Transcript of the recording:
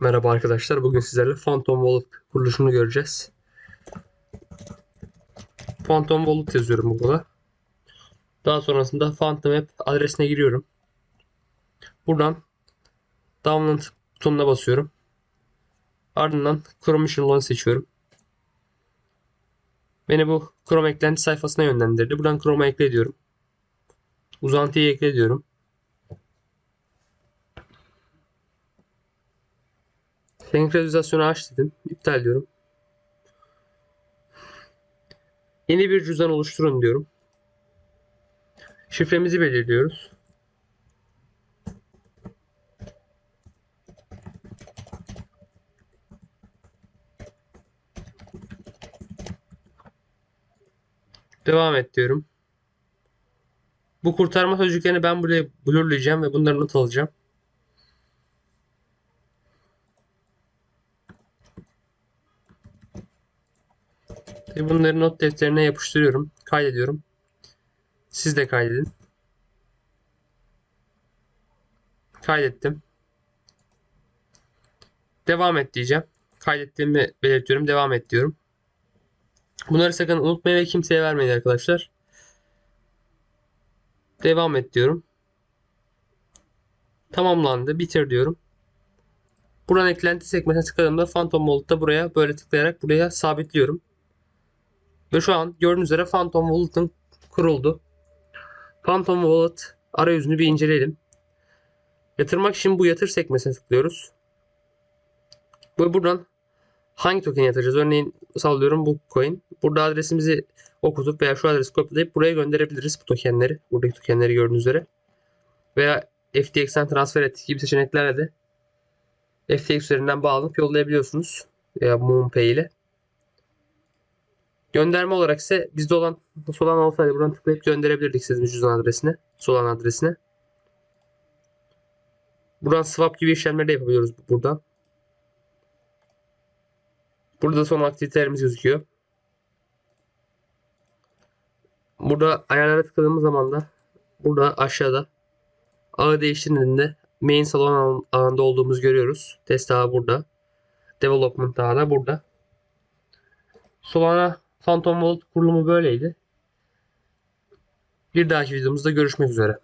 Merhaba arkadaşlar. Bugün sizlerle Phantom Wallet kuruluşunu göreceğiz. Phantom Wallet yazıyorum Google'a. Daha sonrasında Phantom App adresine giriyorum. Buradan Download butonuna basıyorum. Ardından Chrome Mission Loan seçiyorum. Beni bu Chrome eklenti sayfasına yönlendirdi. Buradan Chrome'a ekle diyorum. Uzantıyı ekle diyorum. Senkronizasyonu aç dedim. İptal diyorum. Yeni bir cüzdan oluşturun diyorum. Şifremizi belirliyoruz. Devam et diyorum. Bu kurtarma sözcüklerini ben buraya blurlayacağım ve bunları not alacağım. Ve bunları not defterine yapıştırıyorum. Kaydediyorum. Siz de kaydedin. Kaydettim. Devam et diyeceğim. Kaydettiğimi belirtiyorum. Devam et diyorum. Bunları sakın unutmayın ve kimseye vermeyin arkadaşlar. Devam et diyorum. Tamamlandı. Bitir diyorum. Buradan eklenti sekmesine tıkladığımda Phantom Wallet'ta buraya böyle tıklayarak buraya sabitliyorum. Ve şu an gördüğünüz üzere Phantom Wallet'ın kuruldu. Phantom Wallet arayüzünü bir inceleyelim. Yatırmak için bu yatır sekmesine tıklıyoruz. Ve buradan hangi token yatıracağız? Örneğin sallıyorum bu coin. Burada adresimizi okutup veya şu adresi kopyalayıp buraya gönderebiliriz bu tokenleri. Buradaki tokenleri gördüğünüz üzere. Veya FTX'ten transfer ettik gibi seçeneklerle de FTX üzerinden bağlanıp yollayabiliyorsunuz. Veya MoonPay ile. Gönderme olarak ise bizde olan Solana olsaydı buradan tıklayıp gönderebilirdik istediğimiz cüzdan adresine. Solana adresine. Buradan swap gibi işlemleri de yapabiliyoruz buradan. Burada son aktivitelerimiz gözüküyor. Burada ayarlara tıkladığımız zaman da burada aşağıda ağı değiştirdiğinde main salon ağında olduğumuzu görüyoruz. Test ağı burada. Development ağı da burada. Solana Phantom Wallet kurulumu böyleydi. Bir dahaki videomuzda görüşmek üzere.